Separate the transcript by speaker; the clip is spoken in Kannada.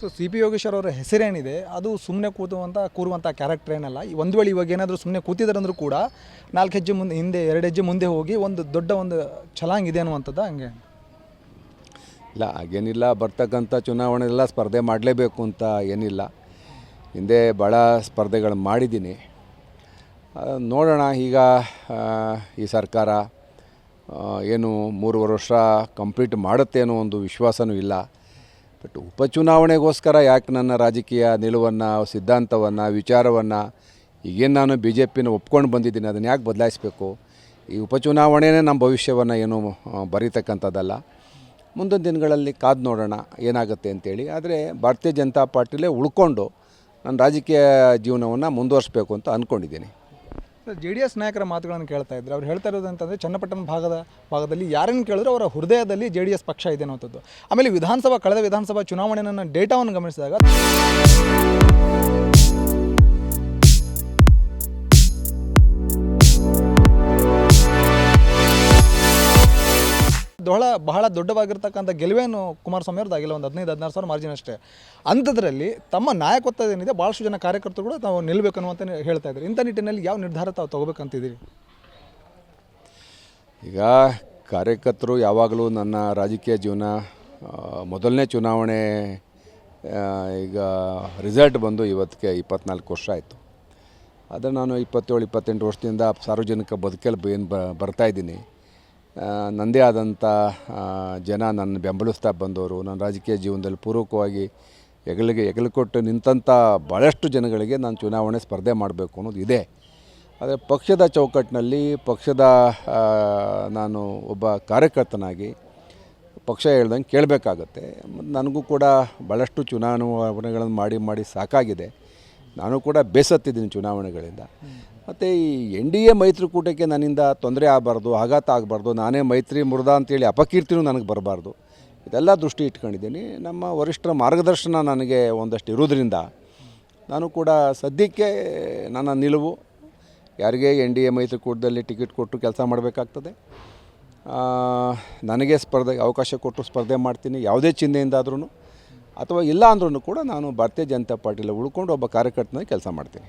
Speaker 1: ಸೊ ಸಿ ಪಿ ಯೋಗೇಶ್ವರ್ ಅವರ ಹೆಸರೇನಿದೆ, ಅದು ಸುಮ್ಮನೆ ಕೂತುವಂಥ ಕೂರುವಂಥ ಕ್ಯಾರೆಕ್ಟರ್ ಏನಲ್ಲ. ಒಂದು ವೇಳೆ ಇವಾಗ ಏನಾದರೂ ಸುಮ್ಮನೆ ಕೂತಿದ್ದಾರಂದ್ರೂ ಕೂಡ, ನಾಲ್ಕು ಹೆಜ್ಜೆ ಮುಂದೆ, ಹಿಂದೆ, ಎರಡು ಹೆಜ್ಜೆ ಮುಂದೆ ಹೋಗಿ ಒಂದು ದೊಡ್ಡ ಒಂದು ಛಲಾಂಗ್ ಇದೆ ಅನ್ನುವಂಥದ್ದು ಹಂಗೆ.
Speaker 2: ಇಲ್ಲ, ಹಾಗೇನಿಲ್ಲ, ಬರ್ತಕ್ಕಂಥ ಚುನಾವಣೆಲ್ಲ ಸ್ಪರ್ಧೆ ಮಾಡಲೇಬೇಕು ಅಂತ ಏನಿಲ್ಲ. ಹಿಂದೆ ಭಾಳ ಸ್ಪರ್ಧೆಗಳು ಮಾಡಿದ್ದೀನಿ. ನೋಡೋಣ ಈಗ ಈ ಸರ್ಕಾರ ಏನು ಮೂರುವರೆ ವರ್ಷ ಕಂಪ್ಲೀಟ್ ಮಾಡುತ್ತೇನೋ ಒಂದು ವಿಶ್ವಾಸನೂ ಇಲ್ಲ. ಬಟ್ ಉಪಚುನಾವಣೆಗೋಸ್ಕರ ಯಾಕೆ ನನ್ನ ರಾಜಕೀಯ ನಿಲುವನ್ನು, ಸಿದ್ಧಾಂತವನ್ನು, ವಿಚಾರವನ್ನು ಈಗೇನು ನಾನು ಬಿ ಜೆ ಪಿನ ಒಪ್ಕೊಂಡು ಬಂದಿದ್ದೀನಿ, ಅದನ್ನು ಯಾಕೆ ಬದಲಾಯಿಸಬೇಕು? ಈ ಉಪಚುನಾವಣೆನೇ ನಮ್ಮ ಭವಿಷ್ಯವನ್ನು ಏನು ಬರೀತಕ್ಕಂಥದ್ದಲ್ಲ. ಮುಂದಿನ ದಿನಗಳಲ್ಲಿ ಕಾದು ನೋಡೋಣ ಏನಾಗುತ್ತೆ ಅಂತೇಳಿ. ಆದರೆ ಭಾರತೀಯ ಜನತಾ ಪಾರ್ಟಿಲೇ ಉಳ್ಕೊಂಡು ನನ್ನ ರಾಜಕೀಯ ಜೀವನವನ್ನು ಮುಂದುವರಿಸಬೇಕು ಅಂತ ಅಂದ್ಕೊಂಡಿದ್ದೀನಿ
Speaker 1: ಜೆ ಡಿ ಎಸ್ ನಾಯಕರ ಮಾತುಗಳನ್ನು ಕೇಳ್ತಾ ಇದ್ರು. ಅವ್ರು ಹೇಳ್ತಾ ಇರೋದು ಅಂತಂದರೆ ಚನ್ನಪಟ್ಟಣ ಭಾಗದ ಭಾಗದಲ್ಲಿ ಯಾರನ್ನು ಕೇಳಿದ್ರು ಅವರ ಹೃದಯದಲ್ಲಿ ಜೆ ಡಿ ಎಸ್ ಪಕ್ಷ ಇದೆ ಅನ್ನೋಂಥದ್ದು ಆಮೇಲೆ ವಿಧಾನಸಭಾ ಕಳೆದ ವಿಧಾನಸಭಾ ಚುನಾವಣೆಯನ್ನು ಡೇಟಾವನ್ನು ಗಮನಿಸಿದಾಗ ಬಹಳ ಬಹಳ ದೊಡ್ಡವಾಗಿರ್ತಕ್ಕಂಥ ಗೆಲುವೇನು ಕುಮಾರಸ್ವಾಮಿ ಅವ್ರದ್ದು ಆಗಿಲ್ಲ, ಒಂದು ಹದಿನೈದು, ಹದಿನಾರು ಸಾವಿರ ಮಾರ್ಜಿನ್ ಅಷ್ಟೇ. ಅಂಥದ್ರಲ್ಲಿ ತಮ್ಮ ನಾಯಕತ್ವ ಏನಿದೆ ಭಾಳಷ್ಟು ಜನ ಕಾರ್ಯಕರ್ತರು ಕೂಡ ತಾವು ನಿಲ್ಲಬೇಕು ಅನ್ನುವಂತ ಹೇಳ್ತಾ ಇದ್ದಾರೆ. ಇಂಥ ನಿಟ್ಟಿನಲ್ಲಿ ಯಾವ ನಿರ್ಧಾರ ತಾವು ತಗೋಬೇಕಂತಿದ್ದೀರಿ?
Speaker 2: ಈಗ ಕಾರ್ಯಕರ್ತರು ಯಾವಾಗಲೂ ನನ್ನ ರಾಜಕೀಯ ಜೀವನ ಮೊದಲನೇ ಚುನಾವಣೆ ಈಗ ರಿಸಲ್ಟ್ ಬಂದು ಇವತ್ತಿಗೆ ಇಪ್ಪತ್ನಾಲ್ಕು ವರ್ಷ ಆಯಿತು. ಆದರೆ ನಾನು ಇಪ್ಪತ್ತೇಳು, ಇಪ್ಪತ್ತೆಂಟು ವರ್ಷದಿಂದ ಸಾರ್ವಜನಿಕ ಬದುಕಲ್ಲಿ ಏನು ಬರ್ತಾಯಿದ್ದೀನಿ ನನ್ನದೇ ಆದಂಥ ಜನ ನನ್ನ ಬೆಂಬಲಿಸ್ತಾ ಬಂದವರು. ನನ್ನ ರಾಜಕೀಯ ಜೀವನದಲ್ಲಿ ಪೂರ್ವಕವಾಗಿ ಹೆಗಲಿಗೆ ಹೆಗಲು ಕೊಟ್ಟು ನಿಂತಂಥ ಭಾಳಷ್ಟು ಜನಗಳಿಗೆ ನಾನು ಚುನಾವಣೆ ಸ್ಪರ್ಧೆ ಮಾಡಬೇಕು ಅನ್ನೋದು ಇದೆ. ಆದರೆ ಪಕ್ಷದ ಚೌಕಟ್ಟಿನಲ್ಲಿ ಪಕ್ಷದ ನಾನು ಒಬ್ಬ ಕಾರ್ಯಕರ್ತನಾಗಿ ಪಕ್ಷ ಹೇಳ್ದಂಗೆ ಕೇಳಬೇಕಾಗತ್ತೆ. ಮತ್ತು ನನಗೂ ಕೂಡ ಭಾಳಷ್ಟು ಚುನಾವಣೆಗಳನ್ನು ಮಾಡಿ ಮಾಡಿ ಸಾಕಾಗಿದೆ. ನಾನು ಕೂಡ ಬೇಸತ್ತಿದ್ದೀನಿ ಚುನಾವಣೆಗಳಿಂದ. ಮತ್ತು ಈ ಎನ್ ಡಿ ಎ ಮೈತ್ರಿಕೂಟಕ್ಕೆ ನನ್ನಿಂದ ತೊಂದರೆ ಆಗಬಾರ್ದು, ಆಘಾತ ಆಗಬಾರ್ದು, ನಾನೇ ಮೈತ್ರಿ ಮುರಿದ ಅಂತೇಳಿ ಅಪಕೀರ್ತಿನೂ ನನಗೆ ಬರಬಾರ್ದು. ಇದೆಲ್ಲ ದೃಷ್ಟಿ ಇಟ್ಕೊಂಡಿದ್ದೀನಿ. ನಮ್ಮ ವರಿಷ್ಠರ ಮಾರ್ಗದರ್ಶನ ನನಗೆ ಒಂದಷ್ಟು ಇರೋದ್ರಿಂದ ನಾನು ಕೂಡ ಸದ್ಯಕ್ಕೆ ನನ್ನ ನಿಲುವು, ಯಾರಿಗೆ ಎನ್ ಡಿ ಎ ಮೈತ್ರಿಕೂಟದಲ್ಲಿ ಟಿಕೆಟ್ ಕೊಟ್ಟು ಕೆಲಸ ಮಾಡಬೇಕಾಗ್ತದೆ. ನನಗೆ ಸ್ಪರ್ಧೆ, ಅವಕಾಶ ಕೊಟ್ಟು ಸ್ಪರ್ಧೆ ಮಾಡ್ತೀನಿ, ಯಾವುದೇ ಚಿಹ್ನೆಯಿಂದಾದ್ರೂ ಅಥವಾ ಇಲ್ಲ ಅಂದ್ರೂ ಕೂಡ ನಾನು ಭಾರತೀಯ ಜನತಾ ಪಾರ್ಟಿಯಲ್ಲಿ ಉಳ್ಕೊಂಡು ಒಬ್ಬ ಕಾರ್ಯಕರ್ತನಾಗಿ ಕೆಲಸ ಮಾಡ್ತೀನಿ.